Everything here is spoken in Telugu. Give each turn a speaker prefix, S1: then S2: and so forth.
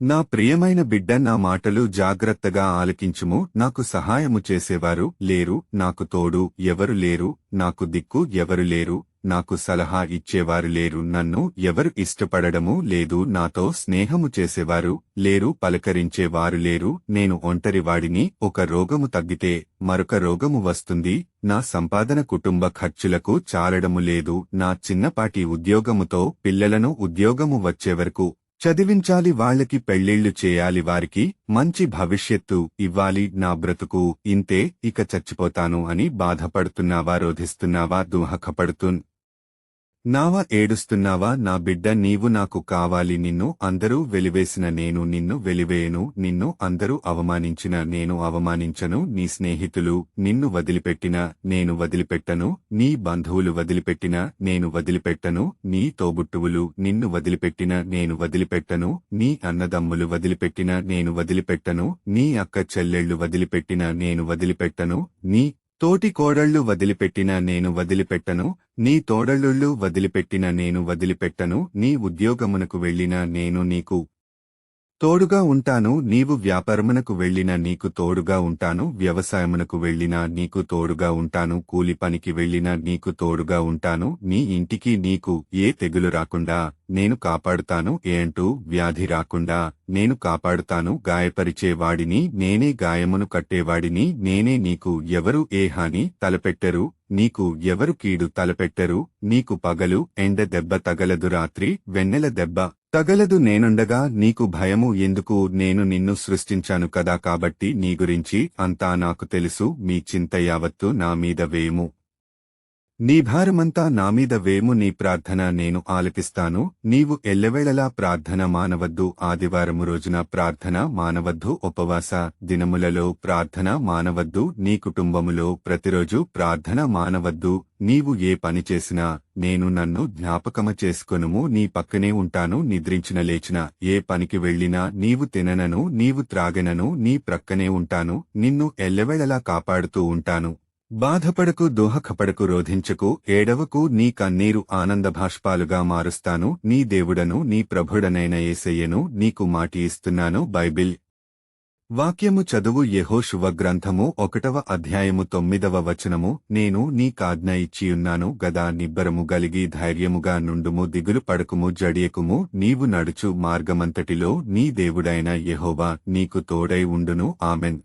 S1: నా ప్రియమైన బిడ్డ నా మాటలు జాగ్రత్తగా ఆలకించుము. నాకు సహాయము చేసేవారు లేరు నాకు తోడు ఎవరు లేరు నాకు దిక్కు ఎవరు లేరు నాకు సలహా ఇచ్చేవారు లేరు నన్ను ఎవరు ఇష్టపడడము లేదు నాతో స్నేహము చేసేవారు లేరు పలకరించేవారు లేరు. నేను ఒంటరివాడిని ఒక రోగము తగ్గితే మరొక రోగము వస్తుంది. నా సంపాదన కుటుంబ ఖర్చులకు చాలడము లేదు. నా చిన్నపాటి ఉద్యోగముతో పిల్లలను ఉద్యోగము వచ్చేవరకు చదివించాలి వాళ్ళకి పెళ్ళిళ్ళు చేయాలి వారికి మంచి భవిష్యత్తు ఇవ్వాలి నా బ్రతుకు ఇంతే ఇక చచ్చిపోతాను అని బాధపడుతున్నావా రోధిస్తున్నావా దూహకపడుతున్ నావా ఏడుస్తున్నావా? నా బిడ్డ నీవు నాకు కావాలి. నిన్ను అందరూ వెలివేసిన నేను నిన్ను వెలివేయను. నిన్ను అందరూ అవమానించిన నేను అవమానించను. నీ స్నేహితులు నిన్ను వదిలిపెట్టిన నేను వదిలిపెట్టను. నీ బంధువులు వదిలిపెట్టిన నేను వదిలిపెట్టను. నీ తోబుట్టువులు నిన్ను వదిలిపెట్టిన నేను వదిలిపెట్టను. నీ అన్నదమ్ములు వదిలిపెట్టిన నేను వదిలిపెట్టను. నీ అక్క చెల్లెళ్ళు వదిలిపెట్టిన నేను వదిలిపెట్టను. నీ తోటి కోడళ్ళు వదిలిపెట్టిన నేను వదిలిపెట్టను నీ తోడళ్ళుళ్ళు వదిలిపెట్టిన నేను వదిలిపెట్టను నీ ఉద్యోగమునకు వెళ్ళిన నేను నీకు తోడుగా ఉంటాను నీవు వ్యాపారమునకు వెళ్ళిన నీకు తోడుగా ఉంటాను వ్యవసాయమునకు వెళ్ళినా నీకు తోడుగా ఉంటాను కూలి పనికి వెళ్ళినా నీకు తోడుగా ఉంటాను నీ ఇంటికి నీకు ఏ తెగులు రాకుండా నేను కాపాడుతాను ఏంటూ వ్యాధి రాకుండా నేను కాపాడుతాను గాయపరిచేవాడిని నేనే గాయమును కట్టేవాడిని నేనే నీకు ఎవరు ఏ హాని తలపెట్టరు నీకు ఎవరు కీడు తలపెట్టరు నీకు పగలు ఎండ దెబ్బ తగలదు రాత్రి వెన్నెల దెబ్బ తగలదు నేనుండగా నీకు భయము ఎందుకు? నేను నిన్ను సృష్టించాను కదా కాబట్టి నీ గురించి అంతా నాకు తెలుసు మీ చింత యావత్తు నా మీద వేము నీ భారమంతా నామీద వేము నీ ప్రార్థన నేను ఆలపిస్తాను. నీవు ఎల్లవేళలా ప్రార్థన మానవద్దు. ఆదివారము రోజున ప్రార్థన మానవద్దు. ఉపవాస దినములలో ప్రార్థన మానవద్దు. నీ కుటుంబములో ప్రతిరోజు ప్రార్థన మానవద్దు. నీవు ఏ పని చేసినా నేను నన్ను జ్ఞాపకమ చేసుకొనుము. నీ పక్కనే ఉంటాను నిద్రించిన లేచిన. ఏ పనికి వెళ్ళినా నీవు తిననను నీవు త్రాగనను నీ ప్రక్కనే ఉంటాను. నిన్ను ఎల్లవేళలా కాపాడుతూ ఉంటాను. బాధపడకు దోహకపడకు రోధించకు ఏడవకు నీ కన్నీరు ఆనంద భాష్పాలుగా మారుస్తాను నీ దేవుడను నీ ప్రభుడనైన ఏసయ్యను నీకు మాటి ఇస్తున్నాను బైబిల్. వాక్యము చదువు యహోశువ గ్రంథము ఒకటవ అధ్యాయము తొమ్మిదవ వచనము నేను నీ కాజ్ఞ ఇచ్చియున్నాను గదా నిబ్బరము గలిగి ధైర్యముగా నుండుము దిగులు పడకుము జడియకుము నీవు నడుచు మార్గమంతటిలో నీ దేవుడైన యహోవా నీకు తోడై ఉండును ఆమెన్.